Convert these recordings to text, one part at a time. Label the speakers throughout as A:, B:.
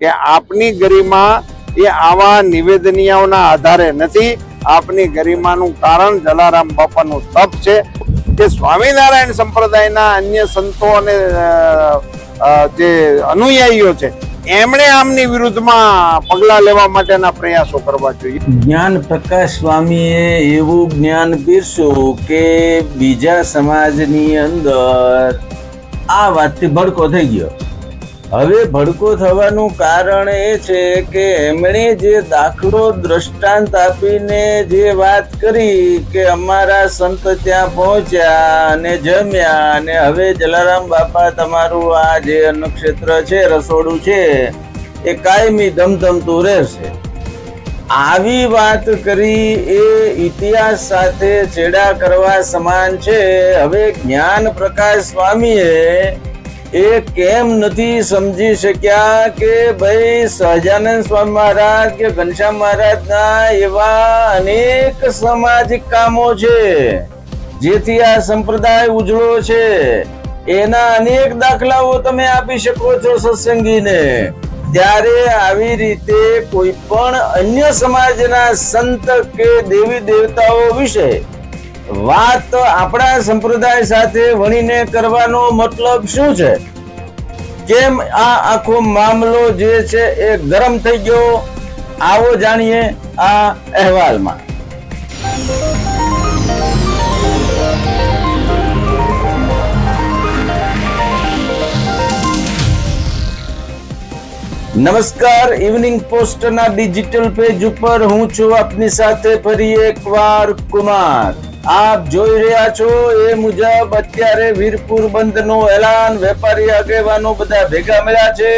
A: કે આપની ગરિમા એ આવા નિવેદનિયાઓના આધારે નથી, આપની ગરિમાનું કારણ જલારામ બાપાનું તપ છે કે સ્વામિનારાયણ સંપ્રદાયના અન્ય સંતો અને જે અનુયાયીઓ છે, એમણે આમની વિરુદ્ધમાં પગલાં લેવા માટેના પ્રયાસો કરવા જોઈએ.
B: જ્ઞાન પ્રકાશ સ્વામીએ એવું જ્ઞાન પીરસ્યું કે બીજા સમાજની અંદર આ વાતથી ભડકો થઈ ગયો. હવે ભડકો થવાનું કારણ એ છે કે એમણે જે દાખલો દ્રષ્ટાંત આપીને જે વાત કરી કે અમારા સંત ત્યાં પહોંચ્યા અને જમ્યા અને હવે જલારામ બાપા તમારું આ જે અન્નક્ષેત્ર છે, રસોડું છે, એ કાયમી ધમધમતું રહેશે. આવી વાત કરી એ ઇતિહાસ સાથે છેડા કરવા સમાન છે. હવે જ્ઞાન પ્રકાશ સ્વામીએ એ કેમ નથી સમજી શક્યા કે ભાઈ સહજાનંદ સ્વામી મહારાજ કે ઘનશ્યામ મહારાજના એવા અનેક સામાજિક કામો છે, જેથી આ સંપ્રદાય ઉજળો છે. એના અનેક દાખલાઓ તમે આપી શકો છો સત્સંગીને. ત્યારે આવી રીતે કોઈ પણ અન્ય સમાજના સંત કે દેવી દેવતાઓ વિશે વાત આપણા સંપ્રદાય સાથે વણીને કરવાનો મતલબ શું છે? કેમ આ આખો મામલો જે છે એ ગરમ થઈ ગયો? આવો જાણીએ આ અહેવાલમાં. નમસ્કાર, ઇવનિંગ પોસ્ટના ડિજિટલ પેજ ઉપર હું છું આપની સાથે ફરી એકવાર કુમાર. આપ જોઈ રહ્યા છો એ મુજબ અત્યારે વીરપુર બંધનું એલાન, વેપારી આગેવાનો બધા ભેગા મળ્યા છે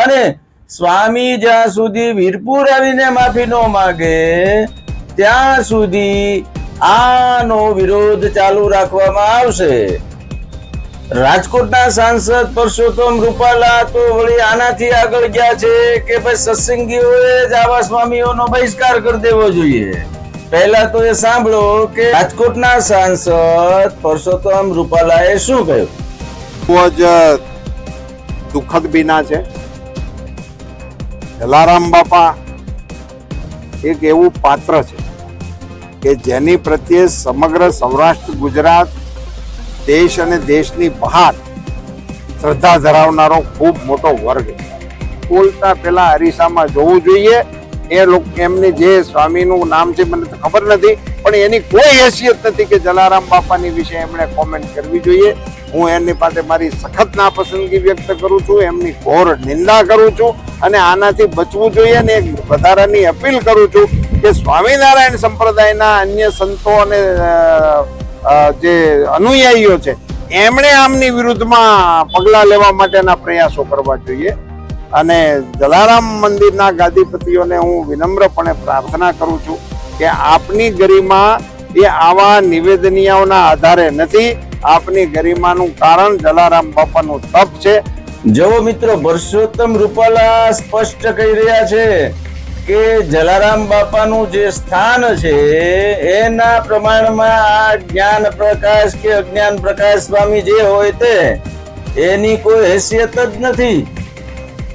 B: અને સ્વામી જ્યાં સુધી વીરપુર આવીને માફી ન માગે, ત્યાં સુધી આનો વિરોધ ચાલુ રાખવામાં આવશે. રાજકોટના સાંસદ પરસોત્તમ રૂપાલા તો વળી આનાથી આગળ ગયા છે કે ભાઈ સત્સંગીઓએ જ આવા સ્વામીઓનો બહિષ્કાર કરી દેવો જોઈએ. પહેલા તો એ સાંભળો કે રાજકોટના સાંસદ પરસોત્તમ રૂપાલાએ શું કહ્યું?
A: ખૂબ જ દુઃખદ બીના છે. જલારામ બાપા એક એવું પાત્ર છે કે જેની પ્રત્યે સમગ્ર સૌરાષ્ટ્ર, ગુજરાત, દેશ અને દેશની બહાર શ્રદ્ધા ધરાવનારો ખૂબ મોટો વર્ગ છે. બોલતા પહેલા અરીસામાં જોવું જોઈએ એ લોકો, એમની જે સ્વામીનું નામ છે, મને તો ખબર નથી, પણ એની કોઈ હેસિયત નથી કે જલારામ બાપાની વિશે એમણે કોમેન્ટ કરવી જોઈએ. હું એમની પાસે મારી સખત નાપસંદગી વ્યક્ત કરું છું, એમની ઘોર નિંદા કરું છું અને આનાથી બચવું જોઈએ અને એક વધારાની અપીલ કરું છું કે સ્વામિનારાયણ સંપ્રદાયના અન્ય સંતો અને જે અનુયાયીઓ છે, એમણે આમની વિરુદ્ધમાં પગલાં લેવા માટેના પ્રયાસો કરવા જોઈએ. અને જલારામ મંદિરના ગાદીપતિઓને હું વિનમ્રપણે પ્રાર્થના કરું છું કે આપની ગરિમા એ આવા નિવેદનિયાઓના આધારે નથી, આપની ગરિમાનું કારણ જલારામ બાપાનું તપ છે.
B: જેવો મિત્રો પરસોત્તમ રૂપાલા સ્પષ્ટ કહી રહ્યા છે કે જલારામ બાપાનું જે સ્થાન છે, એના પ્રમાણમાં આ જ્ઞાન પ્રકાશ કે અજ્ઞાન પ્રકાશ સ્વામી જે હોય તે, એની કોઈ હેસિયત જ નથી.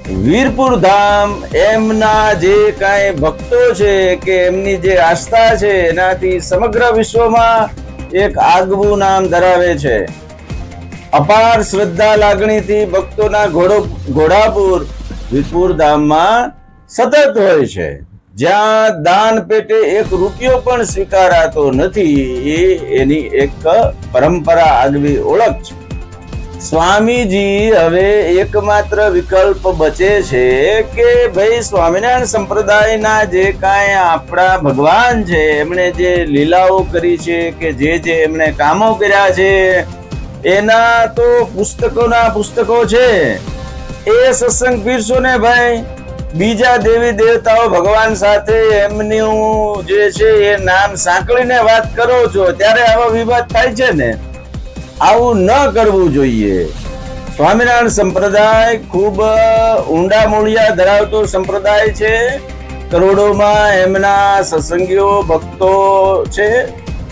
B: વીરપુર ધામ એમના જે કાંઈ ભક્તો છે કે એમની જે આસ્થા છે, એનાથી સમગ્ર વિશ્વમાં એક આગવું નામ ધરાવે છે. અપાર શ્રદ્ધા લાગણીથી ભક્તોના ઘોડો, ઘોડાપુર વીરપુર ધામમાં સતત હોય છે. જ્યાં દાન પેટે એક રૂપિયો પણ સ્વીકારાતો નથી, એ એની એક પરંપરા આગવી ઓળખ છે. સ્વામીજી હવે એકમાત્ર વિકલ્પ બચે છે કે ભાઈ સ્વામિનારાયણ સંપ્રદાયના જે કાંઈ આપણા ભગવાન છે, એમણે જે લીલાઓ કરી છે કે જે જે એમણે કામો કર્યા છે, એના તો પુસ્તકોના પુસ્તકો છે. એ સત્સંગ પીરશો ને ભાઈ? બીજા દેવી દેવતાઓ ભગવાન સાથે એમનું જે છે એ નામ સાંકળીને વાત કરો છો, ત્યારે આવા વિવાદ થાય છે ને? આવું ન કરવું જોઈએ. સ્વામિનારાયણ સંપ્રદાય ખૂબ ઊંડા મૂળિયા ધરાવતો સંપ્રદાય છે. કરોડોમાં એમના સત્સંગીઓ, ભક્તો છે.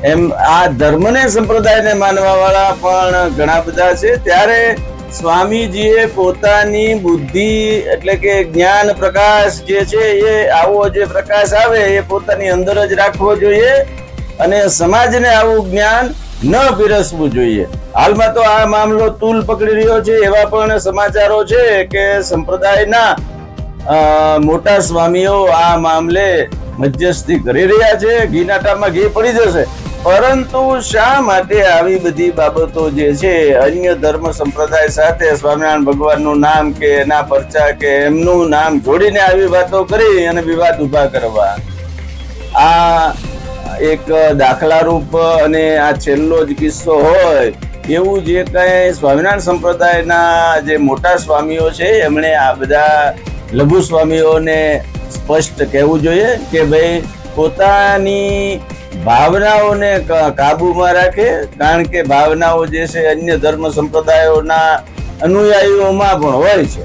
B: એમ, આ ધર્મને સંપ્રદાયને માનવા વાળા પણ ઘણા બધા છે. ત્યારે સ્વામીજીએ પોતાની બુદ્ધિ એટલે કે જ્ઞાન પ્રકાશ જે છે એ આવો જે પ્રકાશ આવે એ પોતાની અંદર જ રાખવો જોઈએ. અને સમાજને આવું જ્ઞાન ન પીરસવું જોઈએ. હાલમાં તો આ મામલો તૂલ પકડી રહ્યો છે એવા પણ સમાચારો છે કે સંપ્રદાયના મોટા સ્વામીઓ આ મામલે મધ્યસ્થી કરી રહ્યા છે. ઘીનાટામાં ઘી પડી જશે. પરંતુ શા માટે આવી બધી બાબતો જે છે, અન્ય ધર્મ સંપ્રદાય સાથે સ્વામિનારાયણ ભગવાનનું નામ કે એના પરચા કે એમનું નામ જોડીને આવી વાતો કરી અને વિવાદ ઊભા કરવા. આ એક દાખલારૂપ અને આ છેલ્લો જ કિસ્સો હોય એવું જે કંઈ સ્વામિનારાયણ સંપ્રદાયના જે મોટા સ્વામીઓ છે, એમણે આ બધા લઘુ સ્વામીઓને સ્પષ્ટ કહેવું જોઈએ કે ભાઈ પોતાની ભાવનાઓને કાબૂમાં રાખે, કારણ કે ભાવનાઓ જે છે અન્ય ધર્મ સંપ્રદાયોના અનુયાયીઓમાં પણ હોય છે.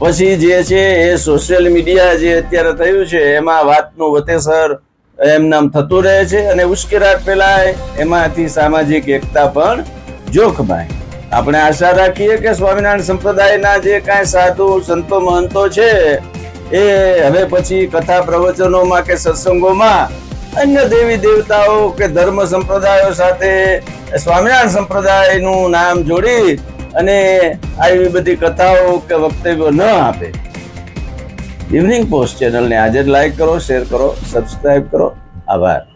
B: પછી જે છે એ સોશિયલ મીડિયા જે અત્યારે થયું છે, એમાં વાતનું વતેસર એમ નામ થતું રહે છે અને ઉશ્કેરાટ ફેલાય એમાંથી સામાજિક એકતા પણ જોખમાય. આપણે આશા રાખીએ કે સ્વામિનારાયણ સંપ્રદાયના જે કાંઈ સાધુ, સંતો, મહંતો છે, એ હવે પછી કથા પ્રવચનોમાં કે સત્સંગોમાં અન્ય દેવી દેવતાઓ કે ધર્મ સંપ્રદાયો સાથે સ્વામિનારાયણ સંપ્રદાયનું નામ જોડી અને આવી બધી કથાઓ કે વક્તવ્યો ન આપે. ઇવનિંગ પોસ્ટ ચેનલને આજે જ લાઈક કરો શેર કરો સબસ્ક્રાઇબ કરો. આભાર.